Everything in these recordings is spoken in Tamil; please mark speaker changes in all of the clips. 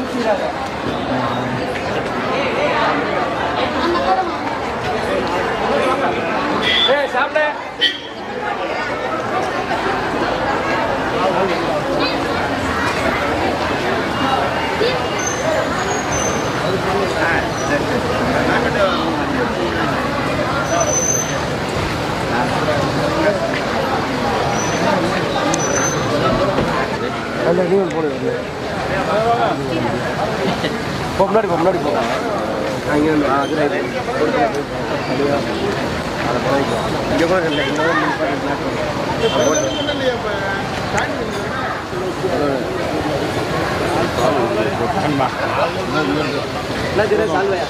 Speaker 1: ஊற்றிடாத ஏ சாப்பிட Dale, arriba el borde. போ முன்னாடி போ முன்னாடி போ அங்கே இங்கே கூட இல்லை இங்கே என்ன சால்வையா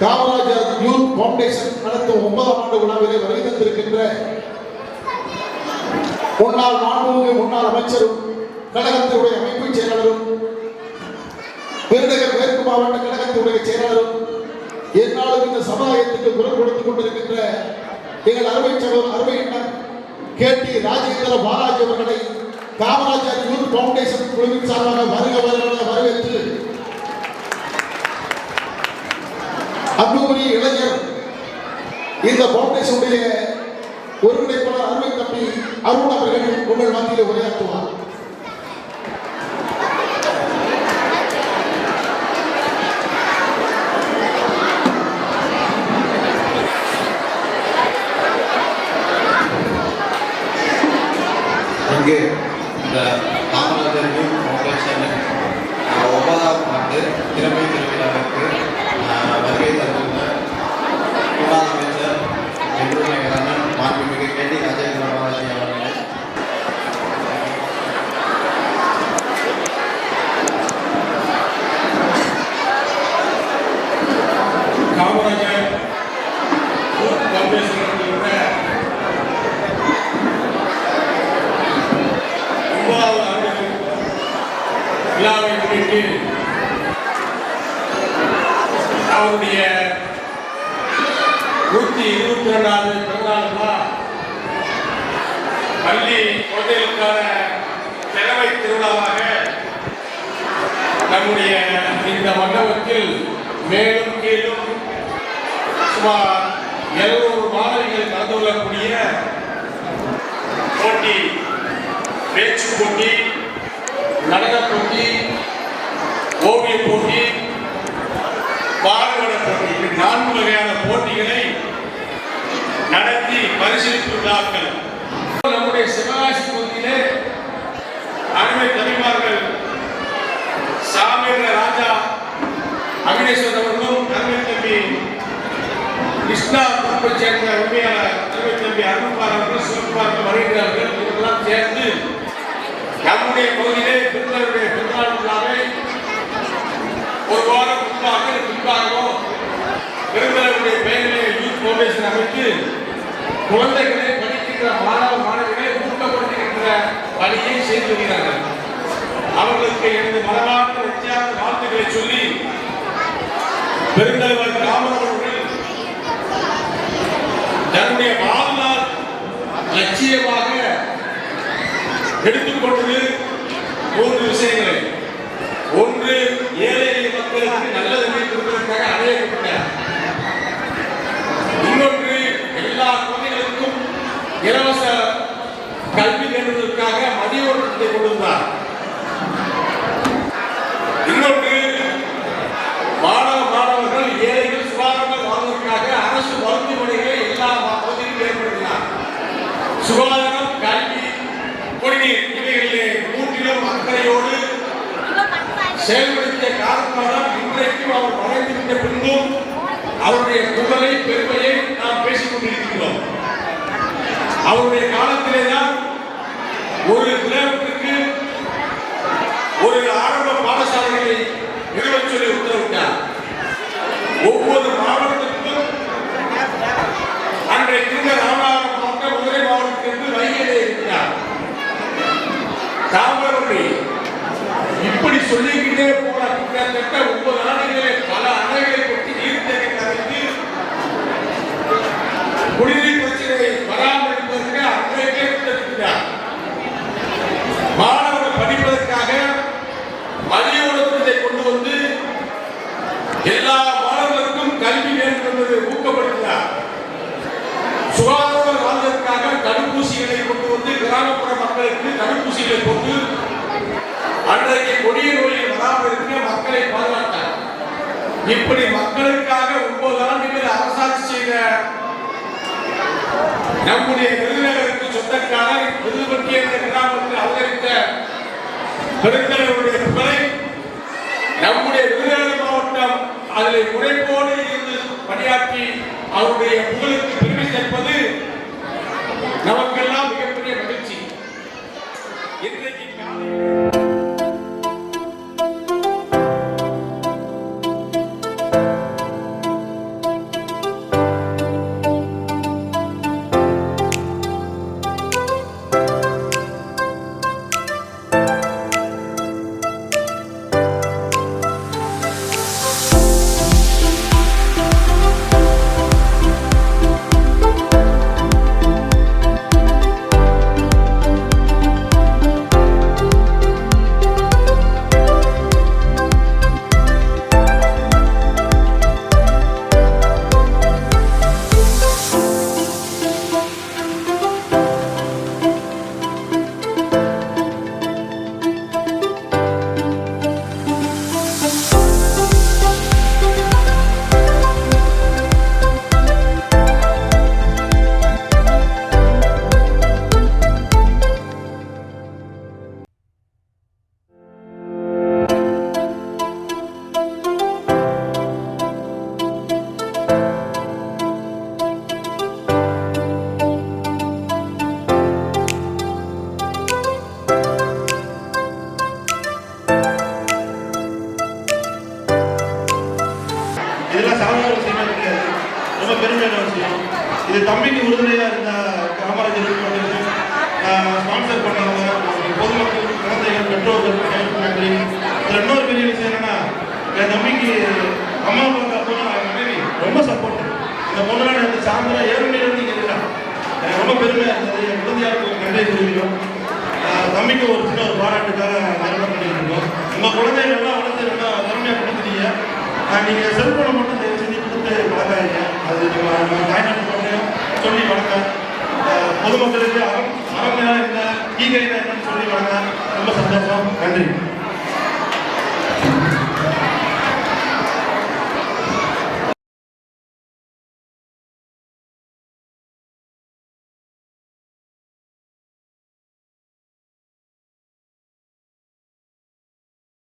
Speaker 2: காமராஜர் யூத் ஃபவுண்டேஷன் நடத்தும் ஒன்பதாம் ஆண்டு விழாவிலே வருகை தந்திருக்கின்ற முன்னாள் மாண்புமிகு முன்னாள் அமைச்சரும் கழகத்தினுடைய அமைப்பு செயலாளரும் பெருநகர் மேற்கு மாவட்ட கழகத்தினுடைய செயலாளரும் என்னாலும் இந்த சமுதாயத்துக்கு குரல் கொடுத்துக் கொண்டிருக்கின்ற எங்கள் அருமை சகோதரர் அருமை எண்ணம் கேட்டி ராஜேந்திர பாலாஜி அவர்களை காமராஜர் யூத் ஃபவுண்டேஷன் குழுவின் சார்பாக வருக வருக வரவேற்று அன்புக்குரிய இளைஞர் இந்த பவுண்டேஷனுடைய ஒருங்கிணைப்பாளர் அருமை தம்பி அருண் அவர்கள் உங்கள் மத்தியில் உரையாற்றுவார்
Speaker 3: இங்கு இந்த காமராஜர் யூத் ஃபவுண்டேஷன் அஹ், ஒன்பதாம் ஆண்டு திறமை திருவிழாவிற்கு அஹ், வருகை தந்துள்ள முன்னாள் அமைச்சர் எங்களுடைய அண்ணன் மாண்புமிகு கே டி ராஜேந்திர பாலாஜி அவர்களே
Speaker 4: காமராஜர் யூத் ஃபவுண்டேஷன் என்கின்ற ஒன்பதாவது ஆண்டு விழாவை முன்னிட்டு அவருடைய நூற்றி இருபத்தி ரெண்டாவது பிறந்தநாள் விழா பள்ளி குழந்தைகளுக்கான திறமை திருவிழாவாக நம்முடைய இந்த மண்டபத்தில் மேலும் கீழும் சுமார் எழுநூறு மாணவிகள் கலந்து கொள்ளக்கூடிய போட்டி பேச்சு போட்டி நடன போட்டி ஓவிய போட்டி பாடுபட போட்டி இப்படி நான்கு வகையான போட்டிகளை நடத்தி பரிசீலித்துள்ளார்கள். நம்முடைய சிவகாசி பகுதியிலே அருமை தனிமார்கள் சாமியர் ராஜா அகிலேஸ்வர் அவர்களும் அருமை தம்பி கிருஷ்ணா குடும்பத்தை சேர்ந்த உண்மையான அருமை தம்பி அருண்குமார் அவர்கள் சிவகுமார் வருகிறார்கள். இவர்களெல்லாம் சேர்ந்து நம்முடைய பகுதியிலே பிறந்தவருடைய பிறந்தநாள் விழாவை ஒரு வாரம் முன்பாக பின்பாகவோ பெருந்தலைவருடைய பெயரிலே யூத் ஃபவுண்டேஷன் அமைத்து குழந்தைகளை படிக்கின்ற மாணவ மாணவிகளை ஊக்கப்படுத்துகின்ற பணியை செய்து வருகிறார்கள். அவர்களுக்கு எனது மனமார்ந்த வித்தியாச வாழ்த்துக்களை சொல்லி பெருந்தலைவர் காமராஜர் அவர்கள் தன்னுடைய வாழ்நாள் லட்சியமாக எடுத்துக்கொண்டது மூன்று விஷயங்களை. அவருடைய காலத்திலே தான் ஒரு கிலோமீட்டருக்கு ஒரு ஆரம்ப பாடசாலைகளை நிறுவச் சொல்லி உத்தரவிட்டார். ஒவ்வொரு மாவட்டத்திற்கும் அன்றைக்கு இருந்த ராமநாதபுரம் மாவட்டம் மதுரை மாவட்டத்திற்கு வைகையிலே இருக்கிறார். தாமரை இப்படி சொல்லிக்கிட்டே போன கிட்டத்தட்ட ஒன்பது ஆண்டுகளே பல அணைகளை கிராமப்புற மக்களுக்கு தடுப்பூசிகளை போட்டு அன்றைக்கு கொடிய நோயில் வராமல் இருக்க மக்களை பாதுகாத்தார். இப்படி மக்களுக்காக ஒன்பது ஆண்டுகள் அரசாட்சி செய்த நம்முடைய விருதுநகருக்கு சொந்தக்காரர் விருதுபட்டி என்ற கிராமத்தில் அவதரித்த பெருந்தலைவருடைய புகழை நம்முடைய விருதுநகர் மாவட்டம் அதில் முனைப்போடு இருந்து பணியாற்றி அவருடைய புகழுக்கு பெருமை சேர்ப்பது
Speaker 5: நமக்கு Amen. குழந்தையாருக்கு தம்பிக்கு ஒரு சின்ன ஒரு பாராட்டுக்காக நிறுவனம் பண்ணிட்டு இருக்கோம் உங்கள் குழந்தைகள் எல்லாம் வளர்த்து நல்லா திறமையாக கொடுத்துட்டீங்க நீங்கள் செல்போனை மட்டும் தயவு செஞ்சு கொடுத்து பழகாதீங்க அது நம்ம நம்ம தாய்நாட்டு குழந்தையும் சொல்லி வளர்க்க பொதுமக்களுக்கு அறம் அறமையாக என்ன ஈகை என்னன்னு சொல்லி வளர்க்க ரொம்ப சந்தோஷம். நன்றி.